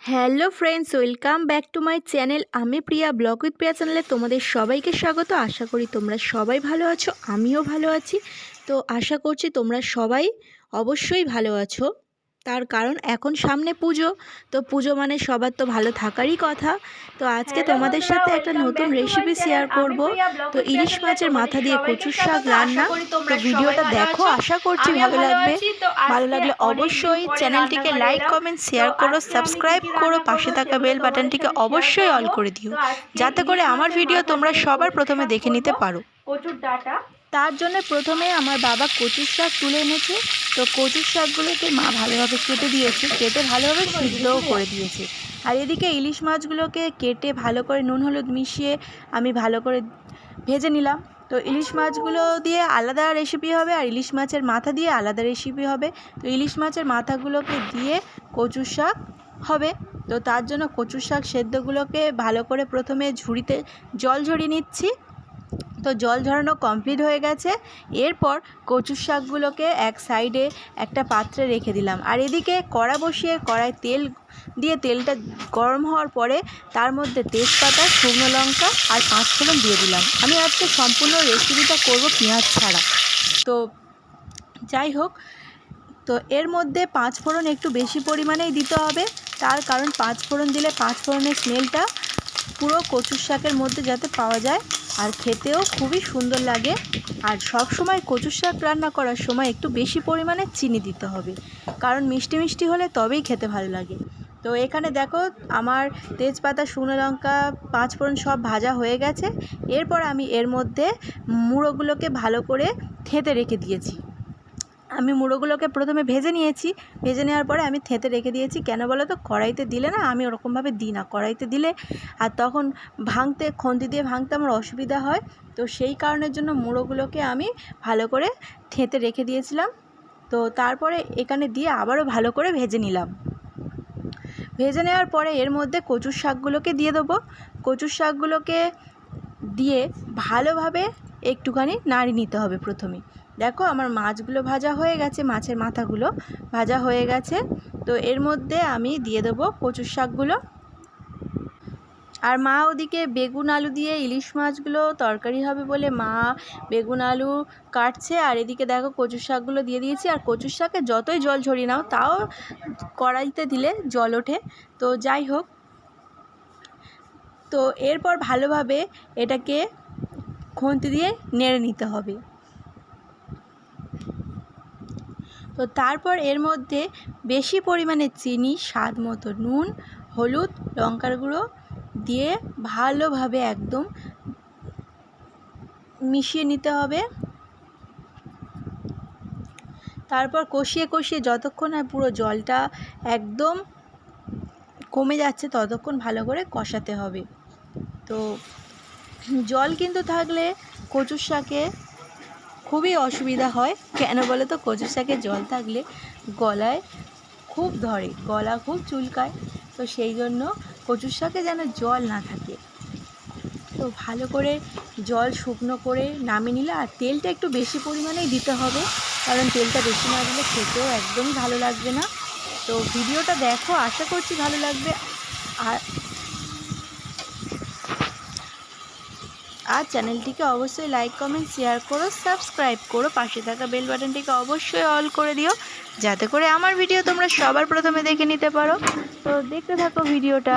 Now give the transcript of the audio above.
Hello friends welcome back to my channel আমি Priya blog with প্রিয়া চ্যানেলে তোমাদের সবাইকে স্বাগত। আশা করি তোমরা সবাই ভালো আছো, আমিও ভালো আছি। তো আশা করছি তোমরা সবাই অবশ্যই ভালো আছো। তার কারণ এখন সামনে পুজো তো পুজো মানে সবার তো ভালো থাকারই কথা। তো আজকে তোমাদের সাথে একটা নতুন রেসিপি শেয়ার করব। তো ইলিশ মাছের মাথা দিয়ে কচুর শাক রান্না। তো ভিডিওটা দেখো আশা করছি ভালো লাগবে। ভালো লাগলে অবশ্যই চ্যানেলটিকে লাইক কমেন্ট শেয়ার করো সাবস্ক্রাইব করো পাশে থাকা বেল বাটনটিকে অবশ্যই অল করে দিও। যাতে করে আমার ভিডিও তোমরা সবার প্রথমে দেখে নিতে পারো। কচুর ডাটা। তার জন্য প্রথমে আমার বাবা কচুর শাক তুলে এনেছে। তো কচুর শাকগুলোকে মা ভালোভাবে কেটে দিয়েছে। কেটে ভালোভাবে সিদ্ধও করে দিয়েছে। আর এদিকে ইলিশ মাছগুলোকে কেটে ভালো করে নুন, হলুদ মিশিয়ে আমি ভালো করে ভেজে নিলাম। তো ইলিশ মাছগুলো দিয়ে আলাদা রেসিপি হবে আর ইলিশ মাছের মাথা দিয়ে আলাদা রেসিপি হবে। তো ইলিশ মাছের মাথাগুলোকে দিয়ে কচুর শাক হবে। তো তার জন্য কচুর শাক সেদ্ধগুলোকে ভালো করে প্রথমে ঝুড়িতে জল ঝরিয়ে নিচ্ছি। তো জল ঝরানো কমপ্লিট হয়ে গেছে। এরপর কচুর শাকগুলোকে এক সাইডে একটা পাত্রে রেখে দিলাম। আর এদিকে কড়া বসিয়ে কড়ায় তেল দিয়ে তেলটা গরম হওয়ার পরে তার মধ্যে তেজপাতা, শুকনো লঙ্কা আর পাঁচফোড়ন দিয়ে দিলাম। আমি আজকে সম্পূর্ণ রেসিপিটা করব পেঁয়াজ ছাড়া। তো যাই হোক, তো এর মধ্যে পাঁচ ফোড়ন একটু বেশি পরিমাণেই দিতে হবে। তার কারণ পাঁচ ফোড়ন দিলে পাঁচ ফোড়নের স্মেলটা পুরো কচুর শাকের মধ্যে যাতে পাওয়া যায়। আর খেতেও খুবই সুন্দর লাগে। আর সব সময় কচু শাক রান্না করার সময় একটু বেশি পরিমাণে চিনি দিতে হবে। কারণ মিষ্টি মিষ্টি হলে তবেই খেতে ভালো লাগে। তো এখানে দেখো, আমার তেজপাতা, শুকনো লঙ্কা, পাঁচফোড়ন সব ভাজা হয়ে গেছে। এরপর আমি এর মধ্যে মুড়োগুলোকে ভালো করে থেতে রেখে দিয়েছি। আমি মুড়োগুলোকে প্রথমে ভেজে নিয়েছি। ভেজে নেওয়ার পরে আমি থেতে রেখে দিয়েছি। কেন বলো তো? কড়াইতে দিলে না আমি ওরকমভাবে দিই না। কড়াইতে দিলে আর তখন ভাঙতে, খন্তি দিয়ে ভাঙতে আমার অসুবিধা হয়। তো সেই কারণের জন্য মুড়োগুলোকে আমি ভালো করে থেতে রেখে দিয়েছিলাম। তো তারপরে এখানে দিয়ে আবারও ভালো করে ভেজে নিলাম। ভেজে নেওয়ার পরে এর মধ্যে কচুর শাকগুলোকে দিয়ে দেবো। কচুর শাকগুলোকে দিয়ে ভালোভাবে একটুখানি নাড়ি নিতে হবে প্রথমে। দেখো আমার মাছগুলো ভাজা হয়ে গেছে, মাছের মাথাগুলো ভাজা হয়ে গেছে। তো এর মধ্যে আমি দিয়ে দেবো কচুর শাকগুলো। আর মা ওদিকে বেগুন আলু দিয়ে ইলিশ মাছগুলো তরকারি হবে বলে মা বেগুন আলু কাটছে। আর এদিকে দেখো কচুর শাকগুলো দিয়ে দিয়েছি। আর কচুর শাকে যতই জল ঝরিয়ে নাও, তাও কড়াইতে দিলে জল ওঠে। তো যাই হোক। তো এরপর ভালোভাবে এটাকে খুন্তি দিয়ে নেড়ে নিতে হবে। তো তারপর এর মধ্যে বেশি পরিমাণে চিনি, স্বাদ মতো নুন, হলুদ, লঙ্কার গুঁড়ো দিয়ে ভালোভাবে একদম মিশিয়ে নিতে হবে। তারপর কষিয়ে কষিয়ে যতক্ষণ না পুরো জলটা একদম কমে যাচ্ছে ততক্ষণ ভালো করে কষাতে হবে। তো জল কিন্তু থাকলে কচুর শাকে খুবই অসুবিধা হয়। কেন বলে তো? কচুর শাকে জল থাকলে গলায় খুব ধরে, গলা খুব চুলকায়। তো সেই জন্য কচুর শাকে যেন জল না থাকে। তো ভালো করে জল শুকনো করে নামিয়ে নিলে, আর তেলটা একটু বেশি পরিমাণেই দিতে হবে। কারণ তেলটা বেশি না দিলে খেতেও একদমই ভালো লাগবে না। তো ভিডিওটা দেখো, আশা করছি ভালো লাগবে। আর আর চ্যানেলটিকে অবশ্যই লাইক, কমেন্ট, শেয়ার করো, সাবস্ক্রাইব করো, পাশে থাকা বেল বাটনটিকে অবশ্যই অল করে দিও, যাতে করে আমার ভিডিও তোমরা সবার প্রথমে দেখে নিতে পারো। তো দেখতে থাকো ভিডিওটা।